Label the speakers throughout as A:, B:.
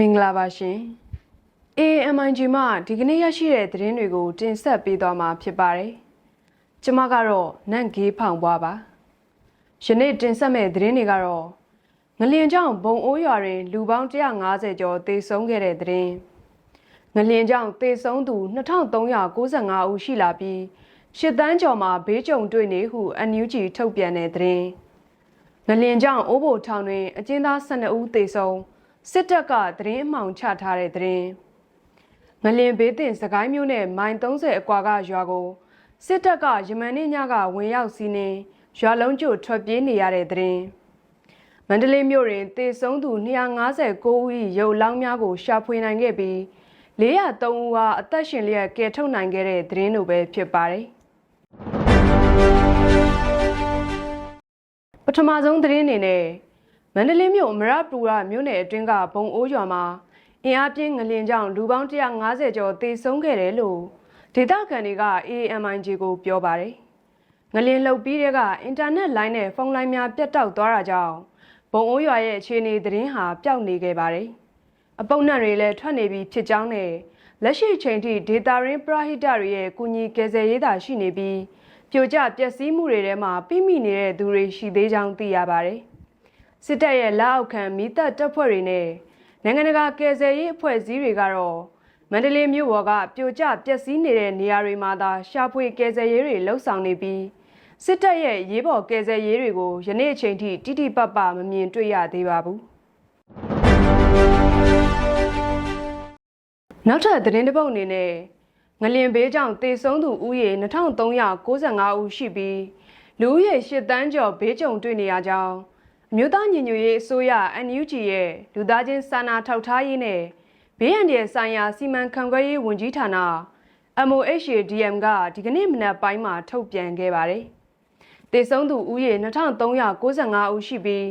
A: မင်္ဂလာပါရှင် AMIG မှဒီကနေ့ရရှိတဲ့သတင်းတွေကို တင်ဆက်ပေးသွားမှာဖြစ်ပါတယ်ကျမကတော့နန့်ဂေးဖောင်ပွားပါယနေ့တင်ဆက်မဲ့သတင်းတွေကတော့ငလျင်ကြောင့်ဘုံအိုးရွာတွင် လူပေါင်း150ကျော်သေဆုံးခဲ့တဲ့သတင်းငလျင်ကြောင့်သေဆုံးသူ2395ဦးရှိလာပြီးရှစ်တန်းကျော်မှာဘေးကြုံတွေ့နေဟု NUG ထုတ်ပြန်တဲ့သတင်းငလင်ကြောင့်အိုးဘိုထောင်တွင် အကျဉ်းသား12ဦးသေဆုံး စစ်တပ်ကသတင်းအမှောင်ချထားတဲ့သတင်းငလင်ဘေးတင်စကိုင်းမြို့နယ်မိုင်30အကွာကရွာကိုစစ်တပ်ကယမန်နေ့ညကဝင်ရောက်စီးနင်းရွာလုံးကျွတ်ထွက်ပြေးနေရတဲ့သတင်းမန္တလေးမြို့တွင်သေဆုံးသူ259ဦး၏ရုပ်လောင်းများကိုရှာဖွေနိုင်ခဲ့ပြီး403ဦးဟာအသက်ရှင်လျက်ကယ်ထုတ်နိုင်ခဲ့တဲ့သတင်းတို့ပဲဖြစ်ပါတယ်ပထမဆုံးသတင်းအနေနဲ့ မန္တလေးမြို့အမရပူရမြို့နယ်အတွင်းကဘုံအိုးရွာမှာအင်အားပြင်းငလျင်ကြောင့်လူပေါင်း150ကျော်သေဆုံးခဲ့တယ်လို့ဒေသခံတွေက AMIG ကိုပြောပါတယ်။ငလျင်လှုပ်ပြီးတဲ့ကအင်တာနက်လိုင်းနဲ့ဖုန်းလိုင်းများပြတ်တောက်သွားတာကြောင့်ဘုံအိုးရွာရဲ့အခြေအနေသတင်းဟာပျောက်နေခဲ့ပါတယ်။အပုံနှံတွေလည်းထွက်နေပြီးဖြစ်ကြောင်းနဲ့လက်ရှိချိန်ထိဒေတာရင်းပရဟိတတွေရဲ့ကူညီကယ်ဆယ်ရေးတာရှိနေပြီးပြိုကျပျက်စီးမှုတွေထဲမှာပြိမိနေတဲ့သူတွေရှိသေးကြောင်းသိရပါတယ်။ စစ်တပ်ရဲ့လက်အောက်ခံမိသက်တပ်ဖွဲ့တွေနဲ့နိုင်ငံတကာကယ်ဆယ်ရေးအဖွဲ့အစည်းတွေကတော့မန္တလေးမြို့ပေါ်ကပြိုကျပျက်စီးနေတဲ့နေရာတွေမှာသာရှာဖွေကယ်ဆယ်ရေးတွေလှုပ်ဆောင်နေပြီးစစ်တပ်ရဲ့ရေးပေါ်ကယ်ဆယ်ရေးတွေကိုယနေ့အချိန်ထိတိတိပပမမြင်တွေ့ရသေးပါဘူး။နောက်ထပ်သတင်းတစ်ပုဒ်အနေနဲ့ငလျင်ဘေးကြောင့်သေဆုံးသူဦးရေ2395ဦးရှိပြီးလူဦးရေ8တန်းကျော်ဘေးကြုံတွေ့နေရကြောင်းအ မျိုးသားညီညွတ်ရေးအစိုးရ NUG ရဲ့လူသားချင်းစာနာထောက်ထားရေးနဲ့ဘေးအန္တရာယ်ဆိုင်ရာစီမံခန့်ခွဲရေးဝန်ကြီးဌာန MOHADM ကဒီကနေ့မနက်ပိုင်းမှာထုတ်ပြန်ခဲ့ပါတယ်။သေဆုံးသူဦးရေ2395ဦးရှိပြီး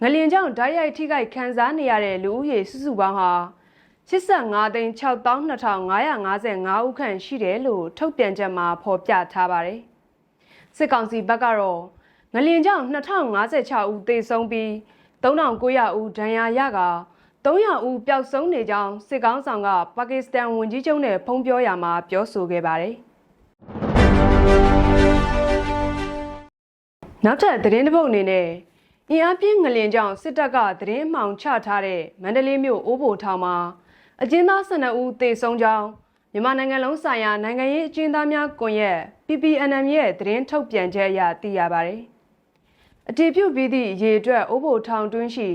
A: ငလျင်ကြောင့်ဓာတ်ရိုက်ထိခိုက်ခံစားနေရတဲ့လူဦးရေစုစုပေါင်းဟာ85သိန်း62,555ဦးခန့်ရှိတယ်လို့ထုတ်ပြန်ချက်မှာဖော်ပြထားပါတယ်။စစ်ကောင်စီဘက်ကတော့ ငလျင်ကြောင့်2056ဦးသေဆုံးပြီး3900ဦးဒဏ်ရာရက300ဦးပျောက်ဆုံးနေကြောင်းစစ်ကောင်ဆောင်ကပါကစ္စတန်ဝန်ကြီးချုပ်နဲ့ဖုံးပြောရမှာပြောဆိုခဲ့ပါတယ်။နောက်ထပ်သတင်းတစ်ပုဒ်အနေနဲ့အင်အားပြင်းငလျင်ကြောင့်စစ်တပ်ကသတင်းမှောင်ချထားတဲ့မန္တလေးမြို့အိုးဘိုထောင်မှာအကျဉ်းသား12ဦးသေဆုံးကြောင်းမြန်မာနိုင်ငံလုံးဆိုင်ရာနိုင်ငံရေးအကျဉ်းသားများကွန်ရက် PPNM ရဲ့သတင်းထုတ်ပြန်ချက်အရသိရပါတယ်။ အတည်ပြုပြီးသည့်ရေအတွက်အိုးဘိုထောင်တွင်းရှိ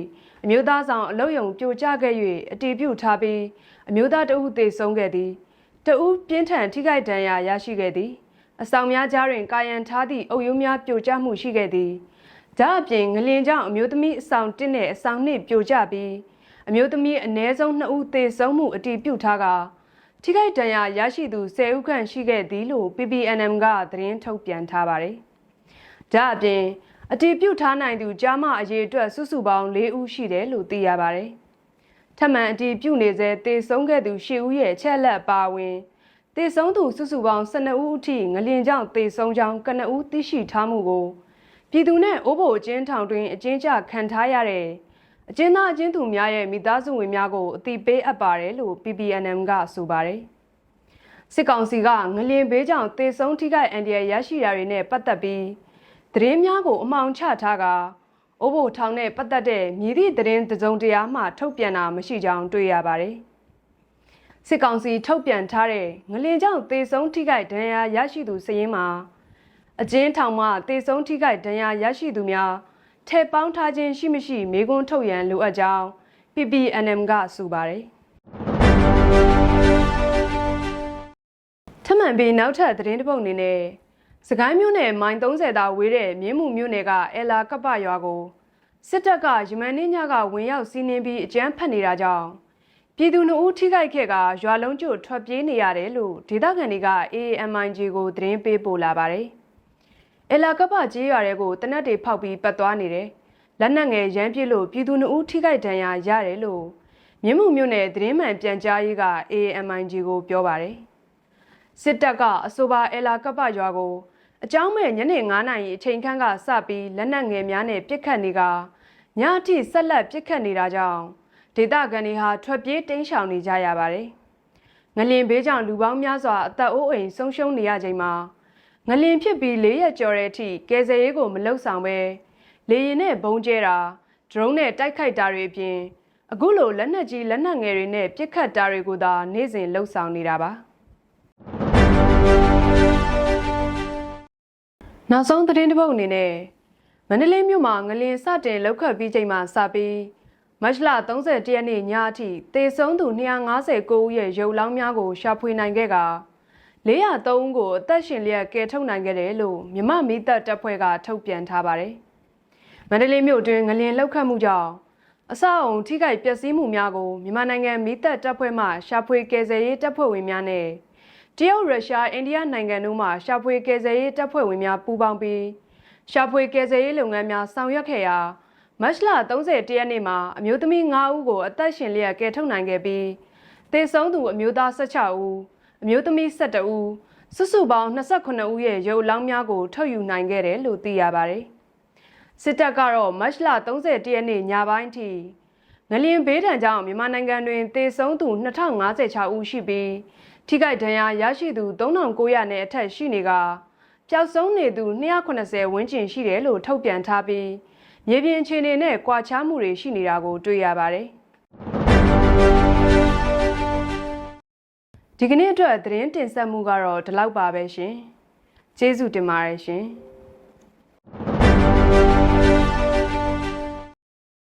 A: အမျိုးသားဆောင်အလုယုံပြိုကျခဲ့၍အတည်ပြုထားပြီးအမျိုးသားတဦးသေဆုံးခဲ့သည်တဦးပြင်းထန်ထိခိုက်ဒဏ်ရာရရှိခဲ့သည်အဆောင်များကြားတွင်ကာယံထားသည့်အုပ်ရိုးများပြိုကျမှုရှိခဲ့သည်ဒါအပြင်ငလင်ကြောင့်အမျိုးသမီးအဆောင်တစ်နဲ့အဆောင်နှစ်ပြိုကျပြီးအမျိုးသမီးအ ਨੇ ဆုံး2ဦးသေဆုံးမှုအတည်ပြုထားကထိခိုက်ဒဏ်ရာရရှိသူ10ဦးခန့်ရှိခဲ့သည်လို့ PPNM ကသတင်းထုတ်ပြန်ထားပါတယ်။ဒါအပြင် အတည်ပြုထားနိုင်သူကြားမအရေးအတွက်စုစုပေါင်း၄ဦးရှိတယ်လို့သိရပါတယ်။ထပ်မံအတည်ပြုနေစေသေဆုံးခဲ့သူ10ဦးရဲ့အချက်လက်ပါဝင်သေဆုံးသူစုစုပေါင်း12ဦးအထိငလျင်ကြောင့်သေဆုံးကြောင်းကနဦးသိရှိထားမှုကိုပြည်သူနဲ့အိုးဘိုအကျဉ်းထောင်တွင်အကျဉ်းချခံထားရတဲ့အကျဉ်းသားအကျဉ်းသူများရဲ့မိသားစုဝင်များကိုအတိပေးအပ်ပါတယ်လို့ PPNM ကဆိုပါတယ်။စစ်ကောင်စီကငလျင်ဘေးကြောင့်သေဆုံးထိခိုက်အန်ဒီရရရှိတာတွေနဲ့ပတ်သက်ပြီး သတင်းများကိုအမှောင်ချထားကအိုးဘိုထောင်နဲ့ပတ်သက်တဲ့မြည်သည့်သတင်းတစုံတရာမှထုတ်ပြန်တာမရှိကြောင်းတွေ့ရပါတယ်။စစ်ကောင်စီထုတ်ပြန်ထားတဲ့ငလျင်ကြောင့်သေဆုံးထိခိုက်ဒဏ်ရာရရှိသူစည်ရင်းမှာအကျဉ်းထောင်မှသေဆုံးထိခိုက်ဒဏ်ရာရရှိသူများထည့်ပေါင်းထားခြင်းရှိမရှိမေးခွန်းထုတ်ရန်လိုအပ်ကြောင်း PPNM ကဆိုပါတယ်ထမှန်ပြီးနောက်ထပ်သတင်းတစ်ပုဒ်အနေနဲ့ စကိုင်းမြို့နယ်မိုင်30တာဝေးတဲ့မြင်းမှုမြို့နယ်ကအဲလာကပ္ပရွာကိုစစ်တပ်ကယမန်နေ့ညကဝင်ရောက်စီးနင်းပြီးအကြမ်းဖက်နေတာကြောင့်ပြည်သူနှုတ်ထိခိုက်ခဲ့ကရွာလုံးကျွတ်ထွက်ပြေးနေရတယ်လို့ဒေသခံတွေက AMIG ကိုသတင်းပေးပို့လာပါတယ်။အလာကပ္ပကြီးရွာတဲ့ကိုတနက်တွေဖောက်ပြီးပတ်သွားနေတယ်။လက်နက်ငယ်ရမ်းပြစ်လို့ပြည်သူနှုတ်ထိခိုက်ဒဏ်ရာရတယ်လို့မြင်းမှုမြို့နယ်သတင်းမှန်ပြန်ကြားရေးက AMIG ကိုပြောပါတယ်။စစ်တပ်ကအဆိုပါအလာကပ္ပရွာကို အကြောင်းမဲ့ညနေ9နာရီအချိန်ခန့်ကစပြီးလက်နက်ငယ်များနဲ့ပစ်ခတ်နေကညအထိဆက်လက်ပစ်ခတ်နေတာကြောင့်ဒေသခံတွေဟာထွက်ပြေးတိမ်းရှောင်နေကြရပါတယ်။ငလင်ဘေးကြောင့်လူပေါင်းများစွာအသက်အိုးအိမ်ဆုံးရှုံးနေရချိန်မှာငလင်ဖြစ်ပြီး၄ရက်ကျော်တဲ့အထိကယ်ဆယ်ရေးကိုမလုပ်ဆောင်ပဲလေရင်နဲ့ဘုံကျဲတာဒရုန်းနဲ့တိုက်ခိုက်တာတွေအပြင်အခုလိုလက်နက်ကြီးလက်နက်ငယ်တွေနဲ့ပစ်ခတ်တာတွေကိုသာနေ့စဉ်လှုပ်ဆောင်နေတာပါ နောက်ဆုံးသတင်းတစ်ပုဒ်အနေနဲ့မန္တလေးမြို့မှာငလင်စတင်လောက်ခတ်ပြီးချိန်မှာစပြီးမတ်လ31ရက်နေ့ညအထိတေဆုံးသူ259ဦးရဲ့ရုပ်လောင်းများကိုရှာဖွေနိုင်ခဲ့ကာ403ဦးကိုအသက်ရှင်လျက်ကယ်ထုတ်နိုင်ခဲ့တယ်လို့မြမမီးတပ်တပ်ဖွဲ့ကထုတ်ပြန်ထားပါတယ်။မန္တလေးမြို့တွင်ငလင်လောက်ခတ်မှုကြောင့်အဆောက်အုံထိခိုက်ပျက်စီးမှုများကိုမြန်မာနိုင်ငံမီးတပ်တပ်ဖွဲ့မှရှာဖွေကယ်ဆယ်ရေးတပ်ဖွဲ့ဝင်များနဲ့ တရုတ်ရုရှားအိန္ဒိယနိုင်ငံတို့မှရှာဖွေကယ်ဆယ်ရေးတပ်ဖွဲ့ဝင်များပူးပေါင်းပြီးရှာဖွေကယ်ဆယ်ရေးလုပ်ငန်းများဆောင်ရွက်ခဲ့ရာမတ်လ30ရက်နေ့မှာအမျိုးသမီး9ဦးကိုအသက်ရှင်လျက်ကယ်ထုတ်နိုင်ခဲ့ပြီးသေဆုံးသူအမျိုးသား16ဦးအမျိုးသမီး12ဦးစုစုပေါင်း29ဦးရဲ့ရုပ်အလောင်းများကိုထုတ်ယူနိုင်ခဲ့တယ်လို့သိရပါတယ်။စစ်တပ်ကတော့မတ်လ30ရက်နေ့ညပိုင်းထိငလျင်ဘေးဒဏ်ကြောင့်မြန်မာနိုင်ငံတွင်သေဆုံးသူ2056ဦးရှိပြီး ထိခိုက်ဒဏ်ရာရရှိသူ3900နဲ့အထက်ရှိနေကပျောက်ဆုံးနေသူ290ဝန်းကျင်ရှိတယ်လို့ထုတ်ပြန်ထားပြီးမြေပြင်အခြေအနေနဲ့ကွာခြားမှုတွေရှိနေတာကိုတွေ့ရပါတယ်။ဒီကနေ့အတွက်သတင်းတင်ဆက်မှုကတော့ဒီလောက်ပါပဲရှင်။ကျေးဇူးတင်ပါတယ်ရှင်။